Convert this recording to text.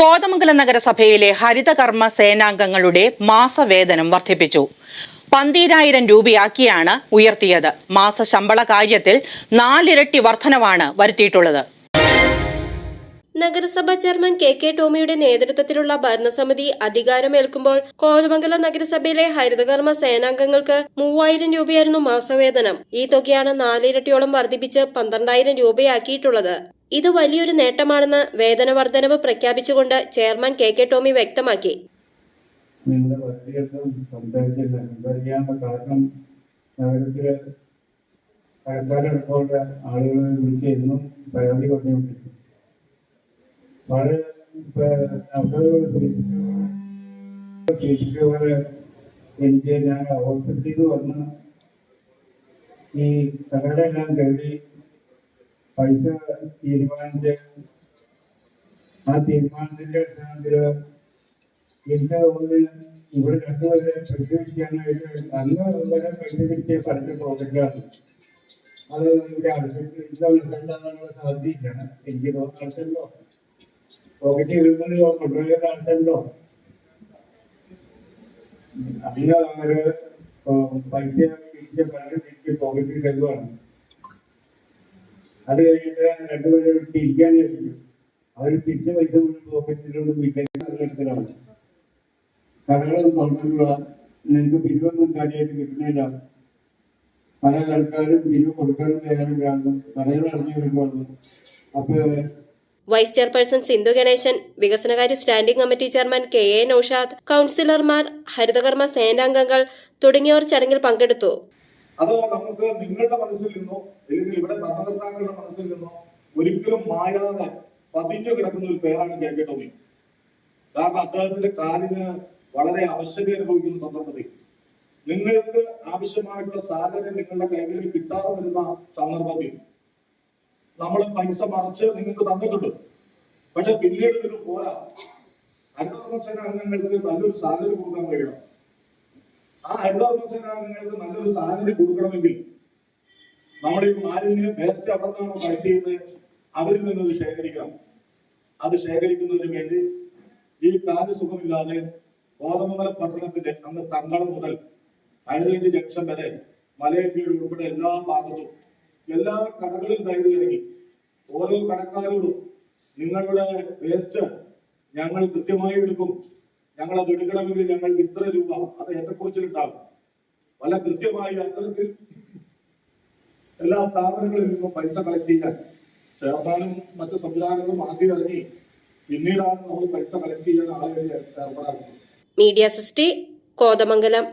കോതമംഗലം നഗരസഭയിലെ ഹരിതകർമ്മ സേനാംഗങ്ങളുടെ മാസവേതനം വർദ്ധിപ്പിച്ചു. പന്തീരായിരം രൂപയാക്കിയാണ് ഉയർത്തിയത്. മാസ ശമ്പള കാര്യത്തിൽ നാലിരട്ടി വർധനവാണ് വരുത്തിയിട്ടുള്ളത്. നഗരസഭാ ചെയർമാൻ കെ കെ ടോമിയുടെ നേതൃത്വത്തിലുള്ള ഭരണസമിതി അധികാരമേൽക്കുമ്പോൾ കോതമംഗലം നഗരസഭയിലെ ഹരിതകർമ്മ സേനാംഗങ്ങൾക്ക് മൂവായിരം രൂപയായിരുന്നു മാസവേതനം. ഈ തുകയാണ് നാലിരട്ടിയോളം വർദ്ധിപ്പിച്ച് പന്ത്രണ്ടായിരം രൂപയാക്കിയിട്ടുള്ളത്. ഇത് വലിയൊരു നേട്ടമാണെന്ന് വേതന വർധനവ് പ്രഖ്യാപിച്ചുകൊണ്ട് ചെയർമാൻ കെ കെ ടോമി വ്യക്തമാക്കി. ആളുകളെ വിളിച്ച് എന്നും പരാതി പറഞ്ഞുകൊണ്ടിരിക്കും ഇപ്പൊ നമുക്ക് ശേഷിക്കവരെ എനിക്ക് ഞാൻ ഹോസ്പിറ്റലിൽ വന്ന് ഈ കടകളെല്ലാം കയറി പൈസ തീരുമാനിച്ച് ആ തീരുമാനത്തിന്റെ അടിസ്ഥാനത്തിൽ എന്റെ തോന്നുന്നു ഇവിടെ രണ്ടുപേരെ പരിശോധിക്കാനായിട്ട് നല്ല വരെ പരിശോധിച്ച് പറഞ്ഞ പ്രോജക്റ്റാണ് അത് ഇവിടെ അടുത്തിട്ട് നടത്താനുള്ള സാധ്യതയില്ല. എനിക്ക് തോന്നുന്നുണ്ടല്ലോ പോക്കറ്റ് ഇരുന്നത് കൊണ്ടുപോയ നടത്തല്ലോ അതിന് അവർ പൈസ തിരിച്ച് പറഞ്ഞ് തിരിച്ച് പോക്കറ്റിൽ കരുതുവാണ് അത് കഴിഞ്ഞിട്ട് രണ്ടുപേരും തിരിക്കാനായിരിക്കും അവർ തിരിച്ച പൈസ മുഴുവൻ പോക്കറ്റിലോട്ട് വീട്ടിലേക്ക് കടകളും തുറന്നിട്ടുള്ള നിങ്ങൾക്ക് പിരിവൊന്നും കാര്യമായിട്ട് കിട്ടുന്നില്ല. പല കടക്കാരും പിരിവ് കൊടുക്കാനും തയ്യാറില്ലായിരുന്നു കടകൾ അടഞ്ഞു കിടക്കുവായിരുന്നു അപ്പൊ വൈസ് ചെയർപേഴ്സൺ സിന്ധു ഗണേശൻ വികസനകാര്യ standing committee chairman K A Naushad കൗൺസിലർമാർ ഹരിതകർമ്മ സേനാംഗങ്ങൾ തുടങ്ങിയവർ ചടങ്ങിൽ പങ്കെടുത്തു. അത് നമുക്ക് നിങ്ങളുടെ മനസ്സിൽ നിന്നോ അല്ലെങ്കിൽ ഇവിടെ ഭരണകർത്താക്കളുടെ മനസ്സിൽ നിന്നോ ഒരിക്കലും മായാതെ പതിഞ്ഞു കിടക്കുന്ന ഒരു പേരാണ് കെ കെ ടോമി കാരണം അദ്ദേഹത്തിന്റെ കാലിന് വളരെ അവശത അനുഭവിക്കുന്ന സന്ദർഭത്തിൽ. നിങ്ങൾക്ക് ആവശ്യമായിട്ടുള്ള സാധനം നിങ്ങളുടെ കൈകളിൽ കിട്ടാതെ വരുന്ന സന്ദർഭത്തിൽ നമ്മൾ പൈസ മറച്ച് നിങ്ങൾക്ക് തന്നിട്ടുണ്ട്. പക്ഷെ പിന്നീട് ഇതിന് പോരാ. ഹരിതകർമ്മ സേന അംഗങ്ങൾക്ക് നല്ലൊരു സാലറി കൊടുക്കാൻ കഴിയണം. ആ ഹരിതകർമ്മ സേന അംഗങ്ങൾക്ക് നല്ലൊരു സാലറി കൊടുക്കണമെങ്കിൽ നമ്മൾ ഈ മാലിന്യം വേസ്റ്റ് അവിടെ കളക്ട് ചെയ്യുന്നത്. അവരിൽ നിന്ന് ഇത് ശേഖരിക്കണം. അത് ശേഖരിക്കുന്നതിന് വേണ്ടി ഈ കാൽ സുഖമില്ലാതെ കോതമംഗലം പട്ടണത്തിന്റെ അന്ന് തങ്കളം മുതൽ ഹൈറേഞ്ച് ജംഗ്ഷൻ വരെ മലയക്കീഴ് ഉൾപ്പെടെ എല്ലാ ഭാഗത്തും എല്ലാ കടകളിൽ കയറി ഇറങ്ങി. ഓരോ കടക്കാരോടും നിങ്ങളുടെ വേസ്റ്റ് ഞങ്ങൾ കൃത്യമായി എടുക്കും. ഞങ്ങൾ അത് എടുക്കണമെങ്കിൽ ഞങ്ങൾക്ക് ഇത്ര രൂപ അത് ഏറ്റക്കുറച്ചിലുണ്ടാകും പല കൃത്യമായി അത്തരത്തിൽ എല്ലാ സ്ഥാപനങ്ങളിൽ നിന്നും പൈസ കളക്ട് ചെയ്യാൻ ചെയർമാനും മറ്റു സംവിധാനങ്ങളും ആദ്യം ഇറങ്ങി പിന്നീടാണ് നമ്മൾ പൈസ കളക്ട് ചെയ്യാൻ ആളുകളെ ഏർപ്പെടാറുള്ളത്. മീഡിയ സൃഷ്ടി കോതമംഗലം.